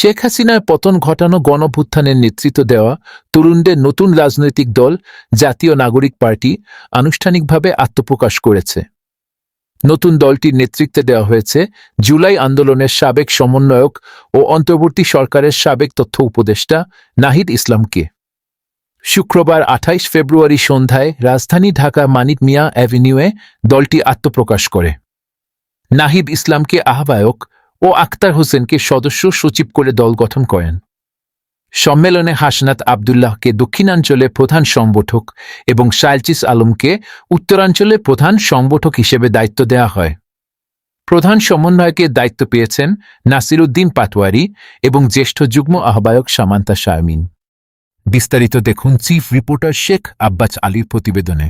শেখ হাসিনার পতন ঘটানো গণভুত্থানের নেতৃত্ব দেওয়া তরুণদের নতুন রাজনৈতিক দল, জাতীয় নাগরিক পার্টি আনুষ্ঠানিকভাবে আত্মপ্রকাশ করেছে। নতুন দলটির নেতৃত্বে দেওয়া হয়েছে জুলাই আন্দোলনের সাবেক সমন্বয়ক ও অন্তর্বর্তী সরকারের সাবেক তথ্য উপদেষ্টা নাহিদ ইসলামকে। শুক্রবার আঠাইশ ফেব্রুয়ারি সন্ধ্যায় রাজধানী ঢাকা মানিক মিয়া অ্যাভিনিউয়ে দলটি আত্মপ্রকাশ করে। নাহিদ ইসলামকে আহ্বায়ক ও আক্তার হোসেনকে সদস্য সচিব করে দল গঠন করেন। সম্মেলনে হাসনাত আবদুল্লাহকে দক্ষিণাঞ্চলে প্রধান সংগঠক এবং সাইলচিস আলমকে উত্তরাঞ্চলে প্রধান সংগঠক হিসেবে দায়িত্ব দেয়া হয়। প্রধান সমন্বয়কের দায়িত্ব পেয়েছেন নাসিরুদ্দিন পাটোয়ারি এবং জ্যেষ্ঠ যুগ্ম আহ্বায়ক সামান্তা শারমিন। বিস্তারিত দেখুন চিফ রিপোর্টার শেখ আব্বাস আলীর প্রতিবেদনে।